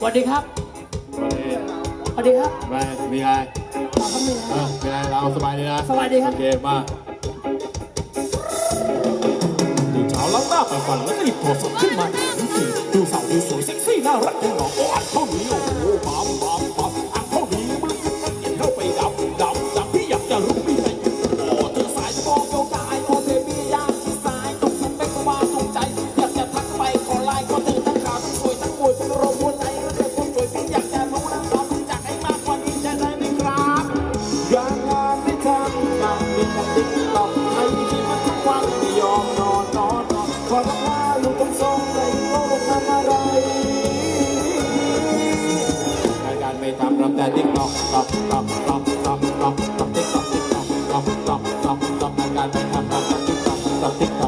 สวัสดีครับสวัสดีครับไปมีไงเออเป็นไงเราสบายดีนะสบายดีครับ โอเคมาดูเช้าแล้วหน้าไปฝันแล้วก็หยิบโทรศัพท์ขึ้นมาดูสาวดูสวยเซ็กซี่น่ารักยังเราโอ้อัดเท่านี้ ต้องต้องต้องอาการไม่ทำต้องติ๊ต้องต้องติ๊ต้อง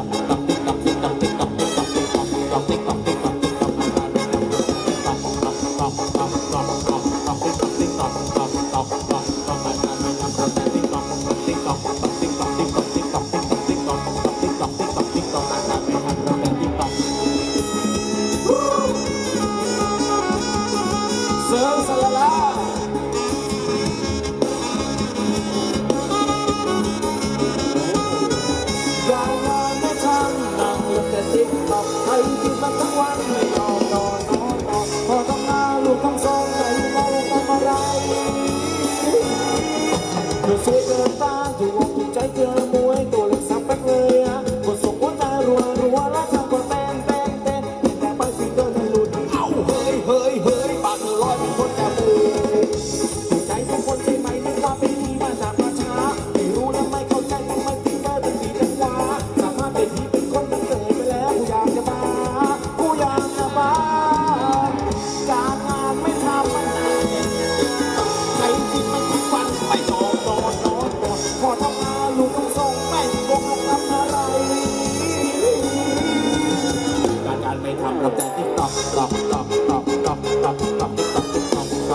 ที่มันทั้งวัน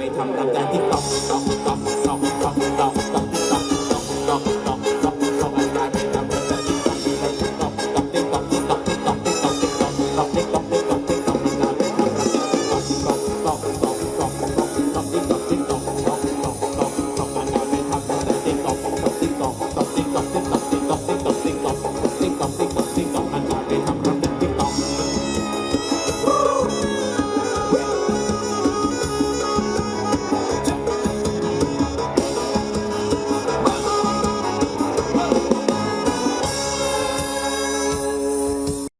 ไม่ทำตามการที่ตอกตอง